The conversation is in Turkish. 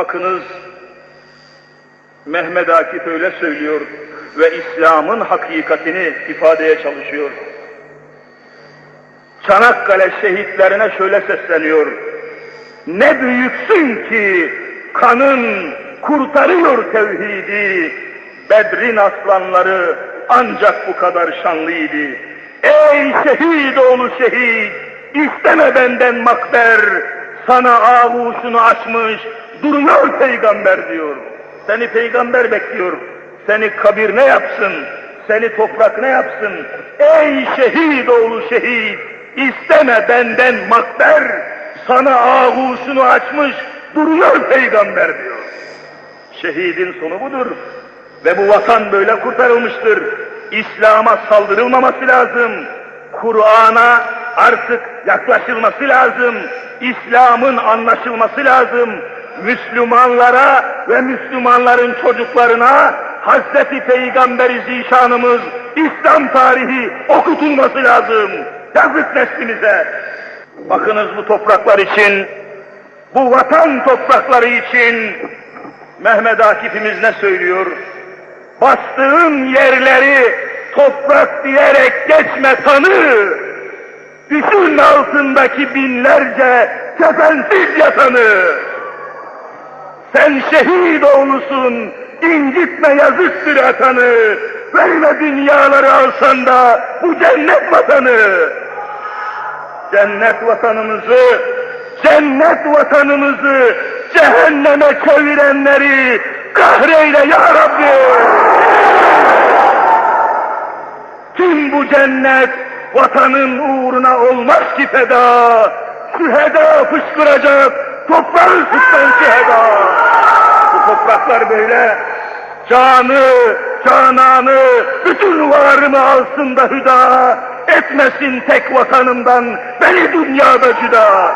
Bakınız Mehmet Akif öyle söylüyor ve İslam'ın hakikatini ifadeye çalışıyor. Çanakkale şehitlerine şöyle sesleniyor. Ne büyüksün ki kanın kurtarıyor tevhidi. Bedrin aslanları ancak bu kadar şanlıydı. Ey şehit oğlu şehit, isteme benden makber. Sana avuşunu açmış, duruyor peygamber diyor. Seni peygamber bekliyor. Seni kabir ne yapsın? Seni toprak ne yapsın? Ey şehit oğlu şehit, isteme benden makber. Sana ağuşunu açmış, duruyor peygamber diyor. Şehidin sonu budur. Ve bu vatan böyle kurtarılmıştır. İslam'a saldırılmaması lazım. Kur'an'a artık yaklaşılması lazım. İslam'ın anlaşılması lazım. Müslümanlara ve Müslümanların çocuklarına Hazreti Peygamberi Zişanımız İslam tarihi okutulması lazım. Yazık neslimize. Bakınız bu topraklar için, bu vatan toprakları için Mehmet Akif'imiz ne söylüyor? Bastığın yerleri toprak diyerek geçme tanı. Düşün altındaki binlerce kefensiz yatanı. Sen şehit oğlusun, incitme yazıktır atanı. Verme dünyaları alsan da bu cennet vatanı. Cennet vatanımızı, cennet vatanımızı cehenneme çevirenleri kahreyle ya Rabbi. Kim bu cennet vatanın uğruna olmaz ki feda. Şüheda fışkıracak, toprağı sıktan şüheda. Bu topraklar böyle canı, cananı, bütün varımı alsın da hüda, etmesin tek vatanımdan beni dünyada cüda.